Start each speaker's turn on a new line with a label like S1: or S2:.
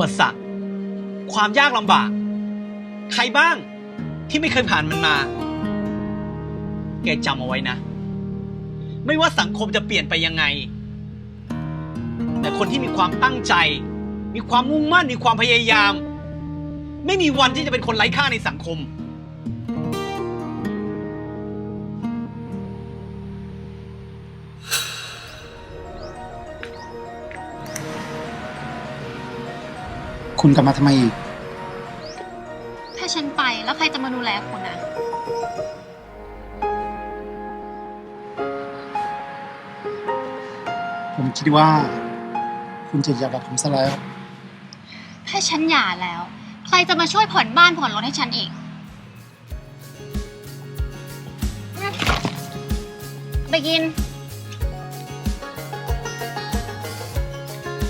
S1: ปสรรค ความยากลำบาก ใครบ้างที่ไม่เคยผ่านมันมา แกจำเอาไว้นะ ไม่ว่าสังคมจะเปลี่ยนไปยังไง แต่คนที่มีความตั้งใจ มีความมุ่งมั่น มีความพยายาม ไม่มีวันที่จะเป็นคนไร้ค่าในสังคม
S2: คุณกลับมาทำไมอีก
S3: ถ้าฉันไปแล้วใครจะมาดูแลคุณนะ
S2: ผมคิดว่า คุณจะหย่ากับผมซะแล้ว
S3: ถ้าฉันหย่าแล้ว ใครจะมาช่วยผ่อนบ้านผ่อนรถให้ฉันอีก ไปกิน